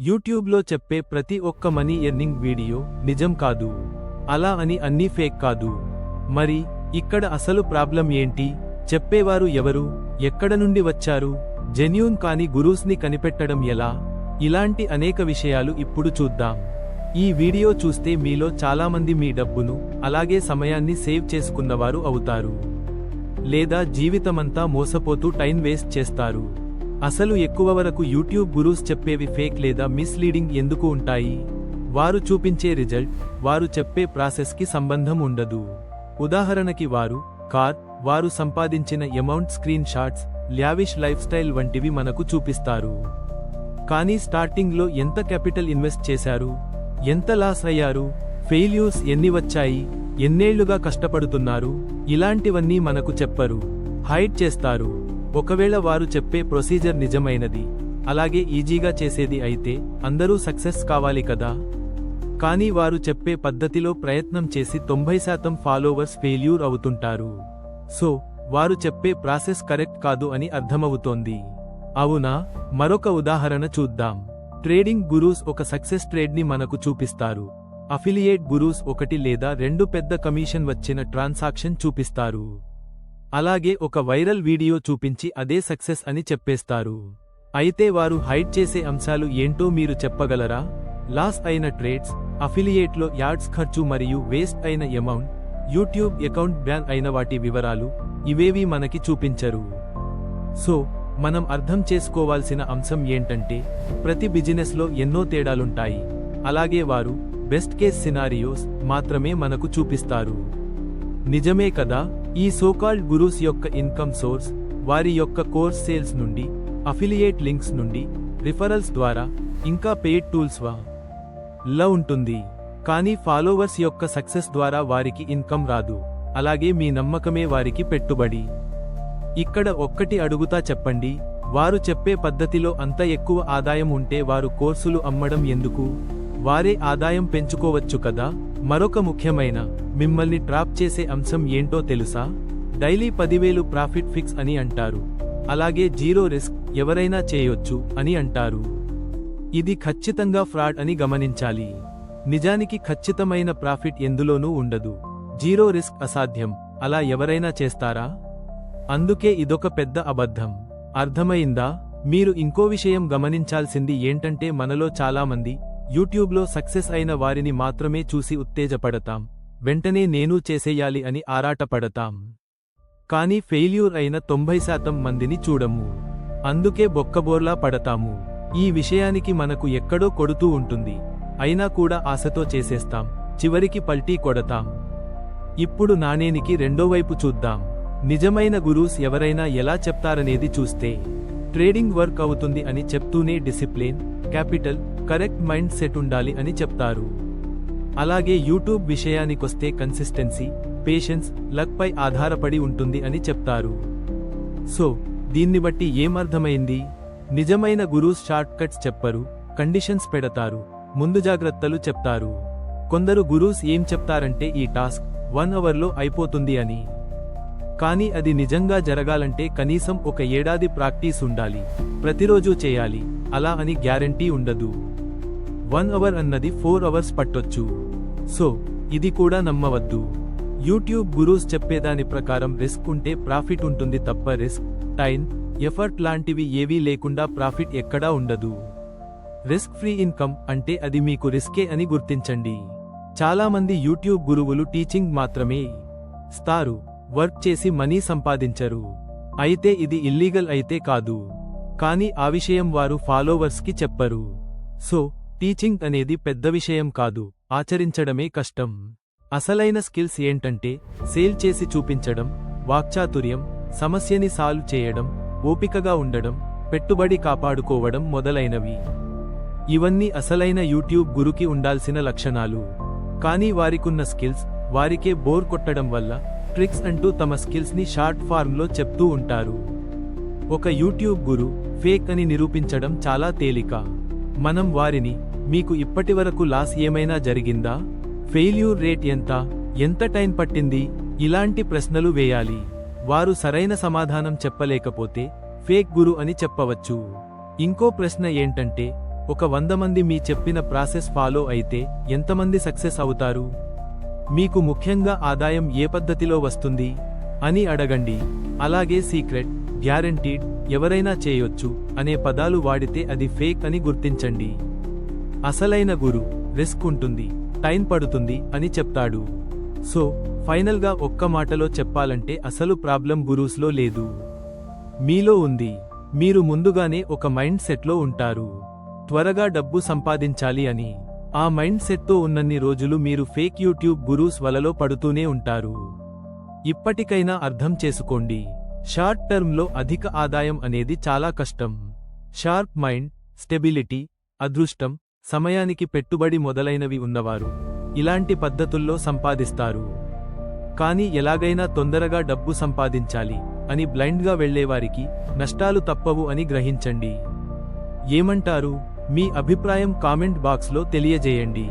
యూట్యూబ్లో చెప్పే ప్రతి ఒక్క మనీ ఎర్నింగ్ వీడియో నిజం కాదు. అలా అని అన్నీ ఫేక్ కాదు. మరి ఇక్కడ అసలు ప్రాబ్లం ఏంటి? చెప్పేవారు ఎవరు? ఎక్కడ నుండి వచ్చారు? జెన్యూన్ కాని గురూస్ని కనిపెట్టడం ఎలా? ఇలాంటి అనేక విషయాలు ఇప్పుడు చూద్దాం. ఈ వీడియో చూస్తే మీలో చాలామంది మీ డబ్బును అలాగే సమయాన్ని సేవ్ చేసుకున్నవారు అవుతారు. లేదా జీవితమంతా మోసపోతూ టైం వేస్ట్ చేస్తారు. అసలు ఎక్కువ వరకు యూట్యూబ్ గురూస్ చెప్పేవి ఫేక్ లేదా మిస్లీడింగ్ ఎందుకు ఉంటాయి? వారు చూపించే రిజల్ట్ వారు చెప్పే ప్రాసెస్కి సంబంధం ఉండదు. ఉదాహరణకి వారు కార్ వారు సంపాదించిన amount screenshots lavish lifestyle వంటివి మనకు చూపిస్తారు. కానీ స్టార్టింగ్లో ఎంత క్యాపిటల్ ఇన్వెస్ట్ చేశారు? ఎంత లాస్ అయ్యారు? ఫెయిల్యూర్స్ ఎన్ని వచ్చాయి? ఎన్నేళ్ళుగా కష్టపడుతున్నారు? ఇలాంటివన్నీ మనకు చెప్పరు. హైడ్ చేస్తారు. ఒకవేళ వారు చెప్పే ప్రొసీజర్ నిజమైనది అలాగే ఈజీగా చేసేది అయితే అందరూ సక్సెస్ కావాలి కదా? కానీ వారు చెప్పే పద్ధతిలో ప్రయత్నం చేసి తొంభై శాతం ఫాలోవర్స్ ఫెయిల్యూర్ అవుతుంటారు. సో వారు చెప్పే ప్రాసెస్ కరెక్ట్ కాదు అని అర్థమవుతోంది. అవునా? మరొక ఉదాహరణ చూద్దాం. ట్రేడింగ్ గురూస్ ఒక సక్సెస్ ట్రేడ్ని మనకు చూపిస్తారు. అఫిలియేట్ గురూస్ ఒకటి లేదా రెండు పెద్ద కమిషన్ వచ్చిన ట్రాన్సాక్షన్ చూపిస్తారు. అలాగే ఒక వైరల్ వీడియో చూపించి అదే సక్సెస్ అని చెప్పేస్తారు. అయితే వారు హైడ్ చేసే అంశాలు ఏంటో మీరు చెప్పగలరా? లాస్ అయిన ట్రేడ్స్ అఫిలియేట్లో యాడ్స్ ఖర్చు మరియు వేస్ట్ అయిన అమౌంట్ యూట్యూబ్ అకౌంట్ బ్యాన్ అయిన వాటి వివరాలు ఇవేవి మనకి చూపించరు. సో మనం అర్థం చేసుకోవాల్సిన అంశం ఏంటంటే ప్రతి బిజినెస్లో ఎన్నో తేడాలుంటాయి. అలాగే వారు బెస్ట్ కేస్ సినారియోస్ మాత్రమే మనకు చూపిస్తారు. నిజమే కదా? ఈ సోకాల్డ్ గురూస్ యొక్క ఇన్కమ్ సోర్స్ వారి యొక్క కోర్స్ సేల్స్ నుండి అఫిలియేట్ లింక్స్ నుండి రిఫరల్స్ ద్వారా ఇంకా పెయిడ్ టూల్స్ లా ఉంటుంది. కానీ ఫాలోవర్స్ యొక్క సక్సెస్ ద్వారా వారికి ఇన్కమ్ రాదు. అలాగే మీ నమ్మకమే వారికి పెట్టుబడి. ఇక్కడ ఒక్కటి అడుగుతా చెప్పండి. వారు చెప్పే పద్ధతిలో అంత ఎక్కువ ఆదాయం ఉంటే వారు కోర్సులు అమ్మడం ఎందుకు? వారే ఆదాయం పెంచుకోవచ్చు కదా? మరొక ముఖ్యమైన మిమ్మల్ని ట్రాప్ చేసే అంశం ఏంటో తెలుసా? డైలీ పదివేలు ప్రాఫిట్ ఫిక్స్ అని అంటారు. అలాగే జీరో రిస్క్ ఎవరైనా చేయొచ్చు అని అంటారు. ఇది ఖచ్చితంగా ఫ్రాడ్ అని గమనించాలి. నిజానికి ఖచ్చితమైన ప్రాఫిట్ ఎందులోనూ ఉండదు. జీరో రిస్క్ అసాధ్యం. అలా ఎవరైనా చేస్తారా? అందుకే ఇదొక పెద్ద అబద్ధం. అర్థమైందా? మీరు ఇంకో విషయం గమనించాల్సింది ఏంటంటే మనలో చాలామంది యూట్యూబ్లో సక్సెస్ అయిన వారిని మాత్రమే చూసి ఉత్తేజపడతాం. వెంటనే నేను చేసేయాలి అని ఆరాటపడతాం. కానీ ఫెయిల్యూర్ అయిన తొంభై శాతం మందిని చూడము. అందుకే బొక్కబోర్లా పడతాము. ఈ విషయానికి మనకు ఎక్కడో కొడుతూ ఉంటుంది. అయినా కూడా ఆశతో చేసేస్తాం. చివరికి పల్టీ కొడతాం. ఇప్పుడు నాణేనికి రెండో వైపు చూద్దాం. నిజమైన గురూస్ ఎవరైనా ఎలా చెప్తారనేది చూస్తే. ట్రేడింగ్ వర్క్ అవుతుంది అని చెప్తూనే discipline capital correct mindset ఉండాలి అని చెప్తారు. అలాగే యూట్యూబ్ విషయానికొస్తే కన్సిస్టెన్సీ పేషెన్స్ లక్పై ఆధారపడి ఉంటుంది అని చెప్తారు. సో దీన్ని బట్టి ఏమర్థమైంది? నిజమైన గురూస్ షార్ట్ కట్స్ చెప్పరు కండిషన్స్ పెడతారు ముందు జాగ్రత్తలు చెప్తారు. కొందరు గురూస్ ఏం చెప్తారంటే ఈ టాస్క్ వన్ అవర్లో అయిపోతుంది అని. కానీ అది నిజంగా జరగాలంటే కనీసం ఒక ఏడాది ప్రాక్టీస్ ఉండాలి ప్రతిరోజు చేయాలి అలా అని గ్యారంటీ ఉండదు. వన్ అవర్ అన్నది ఫోర్ అవర్స్ పట్టొచ్చు. సో ఇది కూడా నమ్మవద్దు. యూట్యూబ్ గురూస్ చెప్పేదాని ప్రకారం రిస్క్ ఉంటే ప్రాఫిట్ ఉంటుంది తప్ప రిస్క్ టైం ఎఫర్ట్ లాంటివి ఏవీ లేకుండా ప్రాఫిట్ ఎక్కడా ఉండదు. రిస్క్ ఫ్రీ ఇన్కమ్ అంటే అది మీకు రిస్కే అని గుర్తించండి. చాలామంది యూట్యూబ్ గురువులు టీచింగ్ మాత్రమే స్తారు వర్క్ చేసి మనీ సంపాదించరు. అయితే ఇది ఇల్లీగల్ అయితే కాదు. కానీ ఆ విషయం వారు ఫాలోవర్స్కి చెప్పరు. సో టీచింగ్ అనేది పెద్ద విషయం కాదు. ఆచరించడమే కష్టం. అసలైన స్కిల్స్ ఏంటంటే సేల్ చేసి చూపించడం వాక్చాతుర్యం సమస్యని సాల్వ్ చేయడం ఓపికగా ఉండడం పెట్టుబడి కాపాడుకోవడం మొదలైనవి. ఇవన్నీ అసలైన యూట్యూబ్ గురుకి ఉండాల్సిన లక్షణాలు. కానీ వారికున్న స్కిల్స్ వారికే బోర్ కొట్టడం వల్ల ట్రిక్స్ అంటూ తమ స్కిల్స్ని షార్ట్ ఫార్మ్లో చెప్తూ ఉంటారు. ఒక యూట్యూబ్ గురు ఫేక్ అని నిరూపించడం చాలా తేలిక. మనం వారిని మీకు ఇప్పటివరకు లాస్ ఏమైనా జరిగిందా? ఫెయిల్యూర్ రేట్ ఎంత? ఎంత టైం పట్టింది? ఇలాంటి ప్రశ్నలు వేయాలి. వారు సరైన సమాధానం చెప్పలేకపోతే ఫేక్ గురు అని చెప్పవచ్చు. ఇంకో ప్రశ్న ఏంటంటే ఒక వంద మంది మీ చెప్పిన ప్రాసెస్ ఫాలో అయితే ఎంతమంది సక్సెస్ అవుతారు? మీకు ముఖ్యంగా ఆదాయం ఏ పద్ధతిలో వస్తుంది? అని అడగండి. అలాగే సీక్రెట్ గ్యారంటీడ్ ఎవరైనా చేయొచ్చు అనే పదాలు వాడితే అది ఫేక్ అని గుర్తించండి. అసలైన గురు రిస్క్ ఉంటుంది టైం పడుతుంది అని చెప్తాడు. సో ఫైనల్గా ఒక్క మాటలో చెప్పాలంటే అసలు ప్రాబ్లం గురూస్లో లేదు. మీలో ఉంది. మీరు ముందుగానే ఒక మైండ్ సెట్లో ఉంటారు. త్వరగా డబ్బు సంపాదించాలి అని. ఆ మైండ్ సెట్తో ఉన్నన్ని రోజులు మీరు ఫేక్ యూట్యూబ్ గురూస్ వలలో పడుతూనే ఉంటారు. ఇప్పటికైనా అర్థం చేసుకోండి. షార్ట్ టర్మ్లో అధిక ఆదాయం అనేది చాలా కష్టం. షార్ప్ మైండ్ స్టెబిలిటీ అదృష్టం సమయానికి పెట్టుబడి మొదలైనవి ఉన్నవారు ఇలాంటి పద్ధతుల్లో సంపాదిస్తారు. కానీ ఎలాగైనా తొందరగా డబ్బు సంపాదించాలి అని బ్లైండ్గా వెళ్ళేవారికి నష్టాలు తప్పవు అని గ్రహించండి. ఏమంటారు? మీ అభిప్రాయం కామెంట్ బాక్స్లో తెలియజేయండి.